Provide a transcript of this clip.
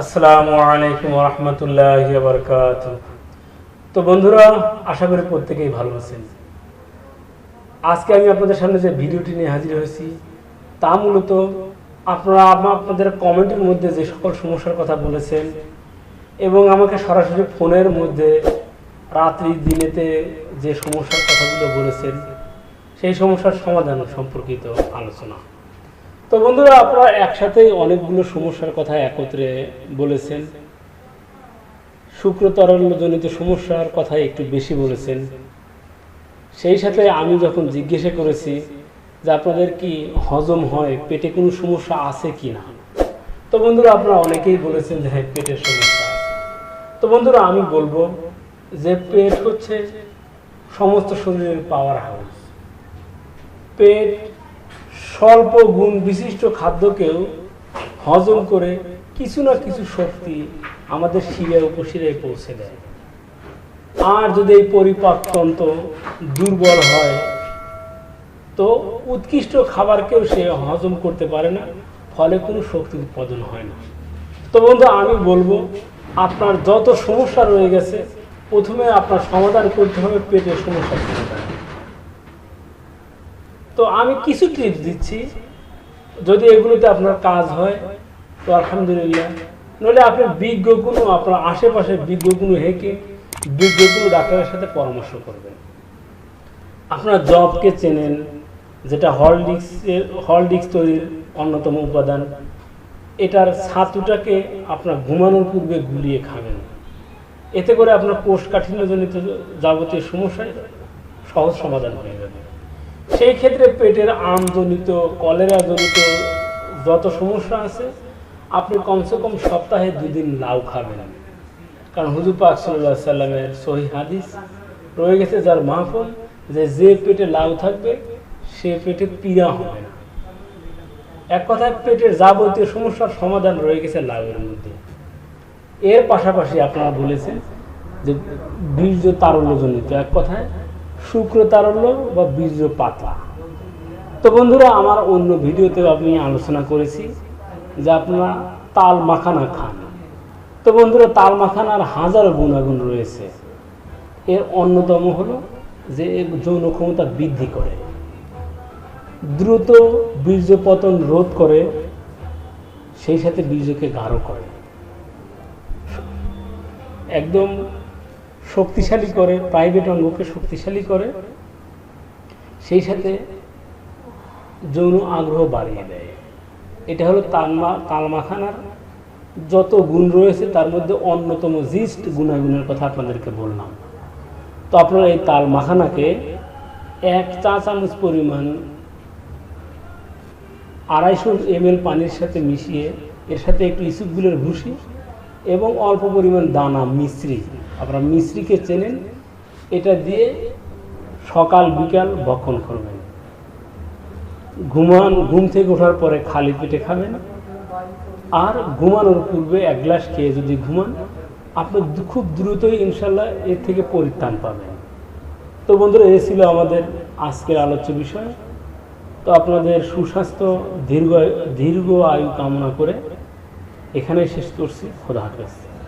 আসসালামু আলাইকুম রহমতুল্লাহ বরকাত তো বন্ধুরা, আশা করি প্রত্যেকেই ভালো আছেন। আজকে আমি আপনাদের সামনে যে ভিডিওটি নিয়ে হাজির হয়েছি, তা মূলত আপনারা আপনাদের কমেন্টের মধ্যে যে সকল সমস্যার কথা বলেছেন এবং আমাকে সরাসরি ফোনের মধ্যে রাত্রি, দিনেতে যে সমস্যার কথাগুলো বলেছেন, সেই সমস্যার সমাধান সম্পর্কিত আলোচনা। তো বন্ধুরা, আপনারা একসাথেই অনেকগুলো সমস্যার কথা একত্রে বলেছেন। শুক্রতারল্যজনিত সমস্যার কথা একটু বেশি বলেছেন। সেই সাথে আমি যখন জিজ্ঞাসা করেছি যে আপনাদের কি হজম হয়, পেটে কোনো সমস্যা আছে কি না? তো বন্ধুরা, আপনারা অনেকেই বলেছেন যে হ্যাঁ পেটের সমস্যা তো বন্ধুরা, আমি বলব যে পেট হচ্ছে সমস্ত শরীরের পাওয়ার হাউস পেট স্বল্প গুণ বিশিষ্ট খাদ্যকেও হজম করে কিছু না কিছু শক্তি আমাদের শিরে উপশিরায় পৌঁছে দেয়। আর যদি এই পরিপাকতন্ত্র দুর্বল হয়, তো উৎকৃষ্ট খাবারকেও সে হজম করতে পারে না, ফলে কোনো শক্তি উৎপাদন হয় না। তো বন্ধু, আমি বলব, আপনার যত সমস্যা রয়ে গেছে, প্রথমে আপনার সমাধান করতে হবে পেটের সমস্যা সমাধান। তো আমি কিছু টিপস দিচ্ছি। যদি এগুলোতে আপনার কাজ হয়, তো আলহামদুলিল্লাহ। নইলে আপনার বিজ্ঞ কোনো আপনার আশেপাশে বিজ্ঞ কোনো হেঁকে বিজ্ঞ কোনো ডাক্তারের সাথে পরামর্শ করবেন। আপনার জবকে চেনেন, যেটা হলডিক্সের হলডিক্স তৈরির অন্যতম উপাদান। এটার ছাতুটাকে আপনার ঘুমানোর পূর্বে গুলিয়ে খাবেন। এতে করে আপনার কোষকাঠিন্যজনিত যাবতীয় সমস্যায় সহজ সমাধান হয়ে যাবে। সেই ক্ষেত্রে পেটের আমজনিত কলেরাজনিত যত সমস্যা আছে, আপনি কমসে কম সপ্তাহে দুদিন লাউ খাবেন। কারণ হুজুর পাক সাল্লাহ সাল্লামের সহি হাদিস রয়ে গেছে যার মাহফল যে যে পেটে লাউ থাকবে, সে পেটে পীড়া হবে না। এক কথায় পেটের যাবতীয় সমস্যার সমাধান রয়ে গেছে লাউয়ের মধ্যে। এর পাশাপাশি আপনারা বলেছেন যে, বীর্য তারল্যজনিত এক কথায় শুক্র তারল্য বা বীর্য পাতলা তো বন্ধুরা, আমার অন্য ভিডিওতে আমি আলোচনা করেছি যে আপনারা তাল মাখানা খান। তো বন্ধুরা, তাল মাখানার হাজারো গুণাগুণ রয়েছে। এর অন্যতম হলো যে যৌন ক্ষমতা বৃদ্ধি করে। দ্রুত বীর্য পতন রোধ করে, সেই সাথে বীর্যকে গাঢ় করে। একদম শক্তিশালী করে প্রাইভেট অঙ্গকে শক্তিশালী করে, সেই সাথে যৌন আগ্রহ বাড়িয়ে দেয়। এটা হলো তালমা তালমাখানার যত গুণ রয়েছে, তার মধ্যে অন্যতম জিস্ট গুণাগুণের কথা আপনাদেরকে বললাম। তো আপনারা এই তালমাখানাকে এক চা চামচ পরিমাণ আড়াইশো এম পানির সাথে মিশিয়ে, এর সাথে একটু ইসুপগুলোর ভুসি এবং অল্প পরিমাণ দানা মিশ্রি আপনারা মিশ্রিকে চেনেন, এটা দিয়ে সকাল, বিকাল ভক্ষণ করবেন। ঘুমান ঘুম থেকে ওঠার পরে খালি পেটে খাবেন। আর ঘুমানোর পূর্বে এক গ্লাস খেয়ে যদি ঘুমান, আপনি খুব দ্রুতই ইনশাল্লাহ এর থেকে পরিত্রাণ পাবেন। তো বন্ধুরা, এ ছিল আমাদের আজকের আলোচ্য বিষয়। তো আপনাদের সুস্বাস্থ্য, দীর্ঘ দীর্ঘ আয়ু কামনা করে এখানে শেষ করছি। খোদা হাফেজ।